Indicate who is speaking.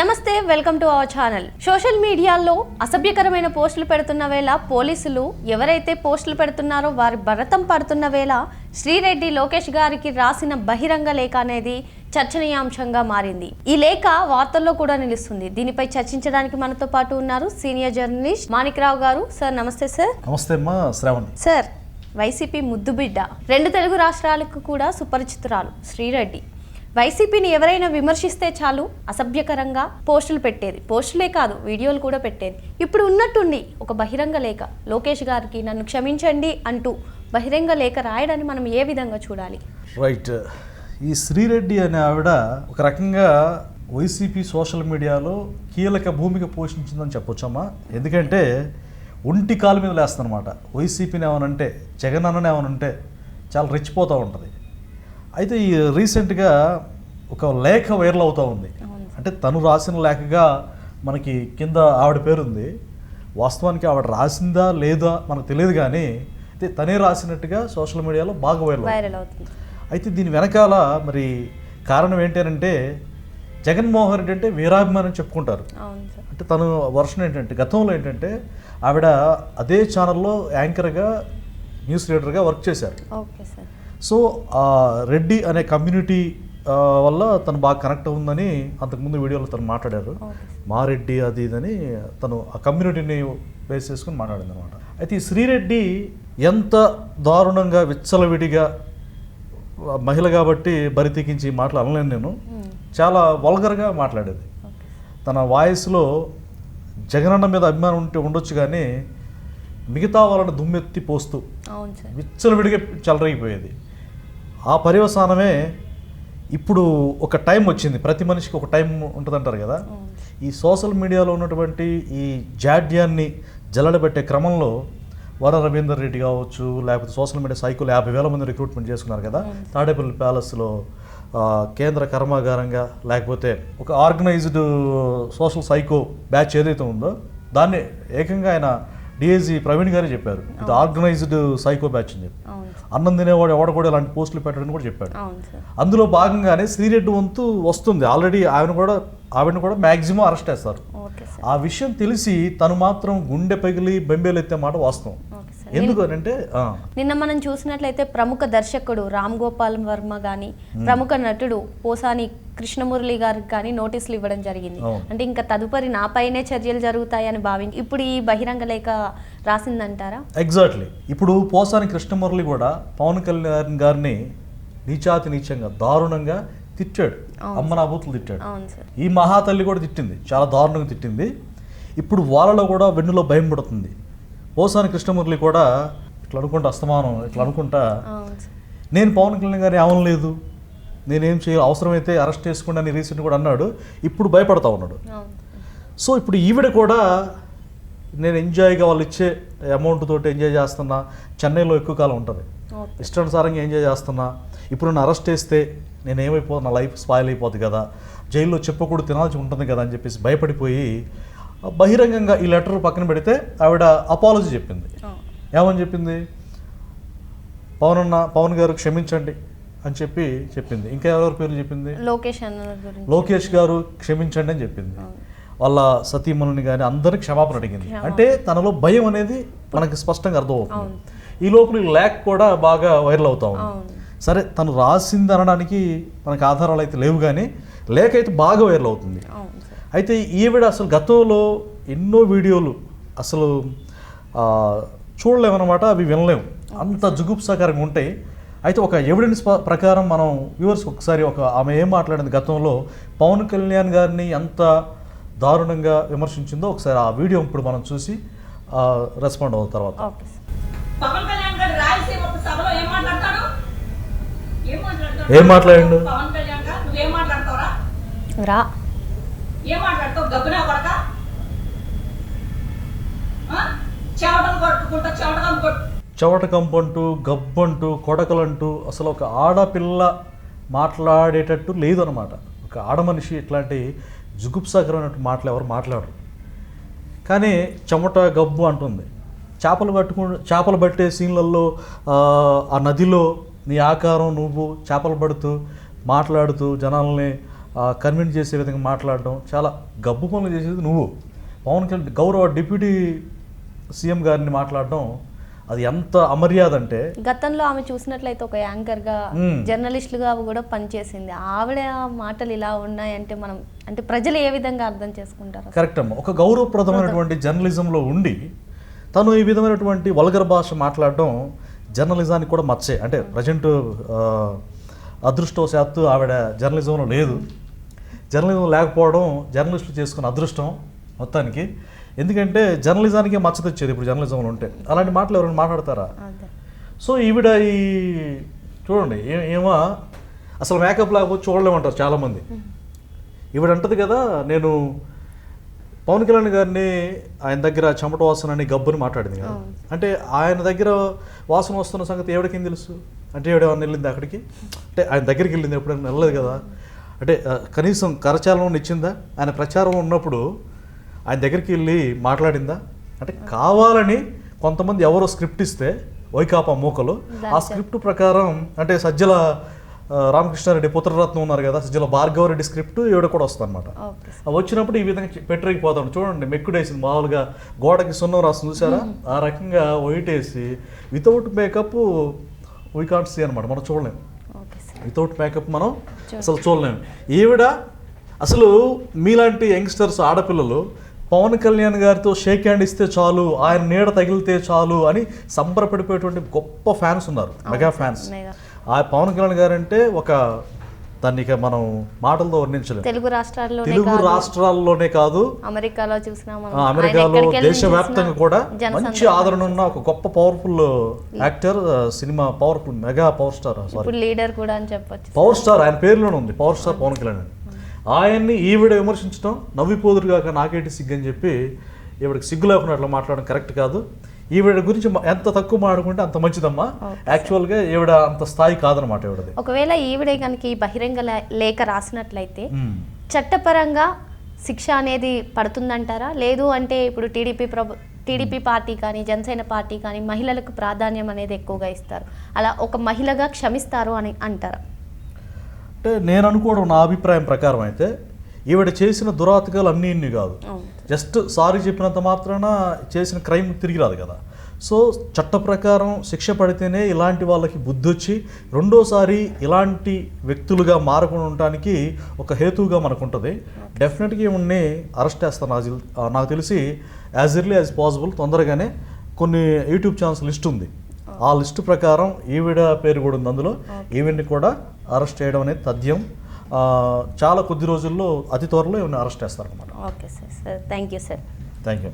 Speaker 1: నమస్తే welcome to our channel. Social మీడియాలో అసభ్యకరమైన పోస్టులు పెడుతున్న వేళ పోలీసులు ఎవరైతే పోస్టులు పెడుతున్నారో వారి భరతం పడుతున్న వేళ శ్రీరెడ్డి లోకేష్ గారికి రాసిన బహిరంగ లేఖ అనేది చర్చనీయాంశంగా మారింది. ఈ లేఖ వార్తల్లో కూడా నిలుస్తుంది. దీనిపై చర్చించడానికి మనతో పాటు ఉన్నారు సీనియర్ జర్నలిస్ట్ మాణిక్రావు గారు. సార్ నమస్తే సార్.
Speaker 2: నమస్తే శ్రావణి.
Speaker 1: సార్ వైసీపీ ముద్దుబిడ్డ రెండు తెలుగు రాష్ట్రాలకు కూడా సుపరిచితురాలు శ్రీరెడ్డి. వైసీపీని ఎవరైనా విమర్శిస్తే చాలు అసభ్యకరంగా పోస్టులు పెట్టేది. పోస్టులే కాదు వీడియోలు కూడా పెట్టేది. ఇప్పుడు ఉన్నట్టుండి ఒక బహిరంగ లేఖ. లోకేష్ గారికి నన్ను క్షమించండి అంటూ బహిరంగ లేఖ రాయడాన్ని మనం ఏ విధంగా చూడాలి?
Speaker 2: రైట్. ఈ శ్రీరెడ్డి అనే ఆవిడ ఒక రకంగా వైసీపీ సోషల్ మీడియాలో కీలక భూమిక పోషించిందని చెప్పొచ్చమ్మా. ఎందుకంటే ఒంటి కాలు మీద లేస్తుందన్నమాట. వైసీపీని ఏమనంటే జగన్ అన్నని ఏమనంటే చాలా రెచ్చిపోతూ ఉంటుంది. అయితే ఈ రీసెంట్గా ఒక లేఖ వైరల్ అవుతూ ఉంది. అంటే తను రాసిన లేఖగా మనకి కింద ఆవిడ పేరుంది. వాస్తవానికి ఆవిడ రాసిందా లేదా మనకు తెలియదు కానీ అయితే తనే రాసినట్టుగా సోషల్ మీడియాలో బాగా వైరల్ అవుతుంది. అయితే దీని వెనకాల మరి కారణం ఏంటంటే జగన్మోహన్ రెడ్డి అంటే వీరాభిమానం చెప్పుకుంటారు. అంటే తను వర్షన్ ఏంటంటే గతంలో ఏంటంటే ఆవిడ అదే ఛానల్లో యాంకర్గా న్యూస్ రీడర్గా వర్క్ చేశారు.
Speaker 1: Okay sir.
Speaker 2: సో ఆ రెడ్డి అనే కమ్యూనిటీ వల్ల తను బాగా కనెక్ట్ ఉందని అంతకుముందు వీడియోలో తను మాట్లాడారు. మా రెడ్డి అది ఇదని తను ఆ కమ్యూనిటీని బేస్ చేసుకుని మాట్లాడింది అనమాట అయితే ఈ శ్రీరెడ్డి ఎంత దారుణంగా విచ్చలవిడిగా మహిళ కాబట్టి బరి తెగించి మాటలు అనలేను నేను. చాలా వల్గర్గా మాట్లాడేది. తన వాయిస్లో జగనన్న మీద అభిమానం ఉంటే ఉండొచ్చు కానీ మిగతా వాళ్ళని దుమ్మెత్తి పోస్తూ విచ్చలవిడిగా చెలరేగిపోయేది. ఆ పర్యవసానమే ఇప్పుడు ఒక టైం వచ్చింది. ప్రతి మనిషికి ఒక టైం ఉంటుందంటారు కదా? ఈ సోషల్ మీడియాలో ఉన్నటువంటి ఈ జాడ్యాన్ని జల్లడబెట్టే క్రమంలో వర రవీందర్ రెడ్డి కావచ్చు లేకపోతే సోషల్ మీడియా సైకిల్ యాభై వేల మంది రిక్రూట్మెంట్ చేసుకున్నారు కదా? తాడేపల్లి ప్యాలెస్లో కేంద్ర కర్మాగారంగా లేకపోతే ఒక ఆర్గనైజ్డ్ సోషల్ సైకో బ్యాచ్ ఏదైతే ఉందో దాన్ని ఏకంగా ఆయన డిఐజీ ప్రవీణ్ గారే చెప్పారు. ఇది ఆర్గనైజ్డ్ సైకో బ్యాచ్ అని చెప్పి. అన్నం తినేవాడు ఎవడ కూడా ఇలాంటి పోస్టులు పెట్టడని కూడా చెప్పాడు. అందులో భాగంగానే శ్రీరెడ్డి వంతు వస్తుంది. ఆల్రెడీ ఆవిడ కూడా ఆవిడని కూడా మ్యాక్సిమం అరెస్ట్ చేస్తారు. ఆ విషయం తెలిసి తను మాత్రం గుండె పగిలి బెంబేలు ఎత్తే మాట వాస్తవం.
Speaker 1: సార్
Speaker 2: ఎందుకు అని అంటే ఆ,
Speaker 1: నిన్న మనం చూసినట్లయితే ప్రముఖ దర్శకుడు రామ్ గోపాల్ వర్మ కానీ ప్రముఖ నటుడు పోసాని కృష్ణమురళి గారికి కానీ నోటీసులు ఇవ్వడం జరిగింది. అంటే ఇంకా తదుపరి నాపైనే చర్యలు జరుగుతాయని భావించి ఇప్పుడు ఈ బహిరంగ లేఖ రాసిందంటారా?
Speaker 2: ఎగ్జాక్ట్లీ ఇప్పుడు పోసాని కృష్ణమురళి కూడా పవన్ కళ్యాణ్ గారిని నీచాతి నీచంగా దారుణంగా తిట్టాడు. అమ్మ నా బూతులు తిట్టాడు. ఈ మహాతల్లి కూడా తిట్టింది. చాలా దారుణంగా తిట్టింది. ఇప్పుడు వాళ్ళలో కూడా వెన్నులో భయం పడుతుంది. పోసాని కృష్ణమురళి కూడా ఇట్లా అనుకుంటా అస్తమానం ఇట్లా అనుకుంటా నేను పవన్ కళ్యాణ్ గారిని ఏమనలేదు నేనేం చేయాలి అవసరమైతే అరెస్ట్ చేసుకుని అని రీసెంట్ కూడా అన్నాడు. ఇప్పుడు భయపడతా ఉన్నాడు. సో ఇప్పుడు ఈవిడ కూడా నేను ఎంజాయ్గా వాళ్ళు ఇచ్చే అమౌంట్ తోటి ఎంజాయ్ చేస్తున్నా. చెన్నైలో ఎక్కువ కాలం ఉంటుంది. ఇష్టానుసారంగా ఎంజాయ్ చేస్తున్నా. ఇప్పుడు నన్ను అరెస్ట్ చేస్తే నేను ఏమైపో నా లైఫ్ స్పాయిల్ అయిపోతుంది కదా. జైల్లో చెప్పకూడదు తినాల్సి ఉంటుంది కదా అని చెప్పేసి భయపడిపోయి బహిరంగంగా ఈ లెటర్ పక్కన పెడితే ఆవిడ అపాలజీ చెప్పింది. ఏమని చెప్పింది? పవన్ అన్న పవన్ గారు క్షమించండి అని చెప్పి చెప్పింది. ఇంకా ఎవరెవరి పేర్లు చెప్పింది?
Speaker 1: లోకేష్ అన్న
Speaker 2: లోకేష్ గారు క్షమించండి అని చెప్పింది. వాళ్ళ సతీమణుని కానీ అందరికి క్షమాపణ అడిగింది. అంటే తనలో భయం అనేది మనకి స్పష్టంగా అర్థమవుతుంది. ఈ లోపల లేక్ కూడా బాగా వైరల్ అవుతా ఉంది. సరే తను రాసింది అనడానికి మనకి ఆధారాలు అయితే లేవు కానీ లేఖ అయితే బాగా వైరల్ అవుతుంది. అయితే ఈవిడ అసలు గతంలో ఎన్నో వీడియోలు అసలు ఆ, చూడలేమన్నమాట అవి వినలేము అంత జుగుప్సాకరంగా ఉంటాయి అయితే ఒక ఎవిడెన్స్ ప్రకారం మనం వ్యూవర్స్ ఒకసారి ఒక ఆమె ఏం మాట్లాడింది గతంలో పవన్ కళ్యాణ్ గారిని ఎంత దారుణంగా విమర్శించిందో ఒకసారి ఆ వీడియో ఇప్పుడు మనం చూసి రెస్పాండ్ అవుతాం తర్వాత.
Speaker 1: Okay sir.
Speaker 3: పవన్ కళ్యాణ్ గారు రాయలసీమ ఒక సభలో ఏం మాట్లాడతాడు? ఏం మాట్లాడతాడు?
Speaker 2: ఏం మాట్లాడిండు?
Speaker 3: పవన్ కళ్యాణ్ గారు నువ్వేం మాట్లాడతావురా?
Speaker 1: రా.
Speaker 3: ఏం మాట్లాడతావు? గబ్బునా కొడక? చెవటలు కొట్టుకుంటా చెవటలు కొట్టు.
Speaker 2: చవటకంపంటూ గబ్బంటూ కొడకలంటూ అసలు ఒక ఆడపిల్ల మాట్లాడేటట్టు లేదనమాట ఒక ఆడ మనిషి ఇట్లాంటి జుగుప్సాకరమైన మాటలు ఎవరు మాట్లాడరు. కానీ చెమట గబ్బు అంటుంది. చేపలు పట్టుకు చేపలు పట్టే సీన్లలో ఆ, నదిలో నీ ఆకారం నువ్వు చేపలు పడుతూ మాట్లాడుతూ జనాల్ని కన్విన్స్ చేసే విధంగా మాట్లాడడం చాలా గబ్బు పనులు చేసేది నువ్వు. పవన్ కళ్యాణ్ గౌరవ డిప్యూటీ సీఎం గారిని మాట్లాడడం అది ఎంత అమర్యాద అంటే
Speaker 1: గతంలో ఆమె చూసినట్లయితే ఒక యాంకర్గా
Speaker 2: మ్మ్.
Speaker 1: జర్నలిస్టులుగా కూడా పనిచేసింది. ఆవిడ మాటలు ఇలా ఉన్నాయంటే మనం అంటే ప్రజలు ఏ విధంగా అర్థం చేసుకుంటారు?
Speaker 2: కరెక్ట్ అమ్మ. ఒక గౌరవప్రదమైనటువంటి జర్నలిజంలో ఉండి తను ఈ విధమైనటువంటి వల్గర్ భాష మాట్లాడడం జర్నలిజానికి కూడా మచ్చే. అంటే ప్రజెంట్ అదృష్టవశాత్తు ఆవిడ జర్నలిజంలో లేదు. జర్నలిజం లేకపోవడం జర్నలిస్టులు చేసుకున్న అదృష్టం మొత్తానికి. ఎందుకంటే జర్నలిజానికి మచ్చ తెచ్చేది ఇప్పుడు జర్నలిజంలో ఉంటే. అలాంటి మాటలు ఎవరైనా మాట్లాడతారా? సో ఈవిడ ఈ చూడండి ఏమో అసలు మేకప్ లేకపోతే చూడలేమంటారు చాలామంది. ఈవిడ అంటది కదా నేను పవన్ కళ్యాణ్ గారిని ఆయన దగ్గర చెమట వాసన అని గబ్బుని మాట్లాడింది కదా. అంటే ఆయన దగ్గర వాసన వస్తున్న సంగతి ఎవరికేం తెలుసు? అంటే ఎవడ ఏమన్నా వెళ్ళింది అక్కడికి? అంటే ఆయన దగ్గరికి వెళ్ళింది ఎప్పుడైనా వెళ్ళలేదు కదా? అంటే కనీసం కరచాలనం ఇచ్చిందా ఆయన ప్రచారం ఉన్నప్పుడు ఆయన దగ్గరికి వెళ్ళి మాట్లాడిందా? అంటే కావాలని కొంతమంది ఎవరో స్క్రిప్ట్ ఇస్తే వైకాపా మూకలు ఆ స్క్రిప్ట్ ప్రకారం అంటే సజ్జల రామకృష్ణారెడ్డి పుత్రరత్నం ఉన్నారు కదా సజ్జల భార్గవరెడ్డి స్క్రిప్ట్ ఈవిడ కూడా వస్తుంది అనమాట వచ్చినప్పుడు ఈ విధంగా పెట్టరిగిపోతాడు. చూడండి మెక్కుడేసింది మామూలుగా గోడకి సున్నం రాస్తుంది చూసారా ఆ రకంగా వైట్ వేసి without makeup we can't see అనమాట మనం చూడలేము వితౌట్ మేకప్ మనం అసలు చూడలేము. ఈవిడ అసలు మీలాంటి యంగ్స్టర్స్ ఆడపిల్లలు పవన్ కళ్యాణ్ గారితో షేక్ హ్యాండ్ ఇస్తే చాలు ఆయన నీడ తగిలితే చాలు అని సంబరపడిపోయేటువంటి గొప్ప ఫ్యాన్స్ ఉన్నారు. Mega fans. ఆ పవన్ కళ్యాణ్ గారు అంటే ఒక దాన్ని ఇక మనం మాటలతో వర్ణించలేము
Speaker 1: తెలుగు రాష్ట్రాల్లోనే
Speaker 2: తెలుగు
Speaker 1: కాదు,
Speaker 2: రాష్ట్రాల్లోనే కాదు.
Speaker 1: అమెరికాలో చూసినా
Speaker 2: అమెరికాలో దేశవ్యాప్తంగా కూడా మంచి ఆదరణ ఉన్న ఒక గొప్ప powerful actor cinema powerful mega power star sorry.
Speaker 1: Leader కూడా అని చెప్పొచ్చు.
Speaker 2: పవర్ స్టార్ ఆయన పేరులోనే ఉంది పవర్ స్టార్ పవన్ కళ్యాణ్ అని. ఆయన్ని ఈవిడ విమర్శించడం నవ్విపోదురు కాక నాకేంటి సిగ్గు అని చెప్పి ఈవిడకి సిగ్గు లేకుండా అట్లా మాట్లాడడం కరెక్ట్ కాదు. ఈవిడ గురించి ఎంత తక్కువ మాట్లాడుకుంటే అంత మంచిదమ్మా. యాక్చువల్గా ఈవిడ అంత స్థాయి కాదనమాట ఈవిడది.
Speaker 1: ఒకవేళ ఈవిడే కనుక ఈ బహిరంగ లేఖ రాసినట్లయితే. చట్టపరంగా శిక్ష అనేది పడుతుందంటారా? లేదు అంటే ఇప్పుడు టీడీపీ ప్రభు టీడీపీ పార్టీ కానీ జనసేన పార్టీ కానీ మహిళలకు ప్రాధాన్యం అనేది ఎక్కువగా ఇస్తారు. అలా ఒక మహిళగా క్షమిస్తారు అని అంటారా?
Speaker 2: అంటే నేను అనుకోవడం నా అభిప్రాయం ప్రకారం అయితే ఈవిడ చేసిన దురాతకాలు అన్నీ ఇన్ని కాదు. జస్ట్ సారీ చెప్పినంత మాత్రాన చేసిన క్రైమ్ తిరిగి రాదు కదా. సో చట్ట ప్రకారం శిక్ష పడితేనే ఇలాంటి వాళ్ళకి బుద్ధి వచ్చి రెండోసారి ఇలాంటి వ్యక్తులుగా మారకుండా ఉండటానికి ఒక హేతువుగా మనకు ఉంటుంది డెఫినెట్గా ఈవిడ్ని అరెస్ట్ చేస్తాను. నాకు నాకు తెలిసి యాజ్ ఎర్లీ యాజ్ పాసిబుల్ తొందరగానే కొన్ని యూట్యూబ్ ఛానల్స్ లిస్ట్ ఉంది. ఆ లిస్ట్ ప్రకారం ఈవిడ పేరు కూడా ఉంది అందులో. ఈవిడ్ని కూడా అరెస్ట్ చేయడం అనేది తథ్యం. చాలా కొద్ది రోజుల్లో అతి త్వరలో ఈవిడ్ని అరెస్ట్ చేస్తారనమాట
Speaker 1: okay sir. Sir thank you sir.
Speaker 2: Thank you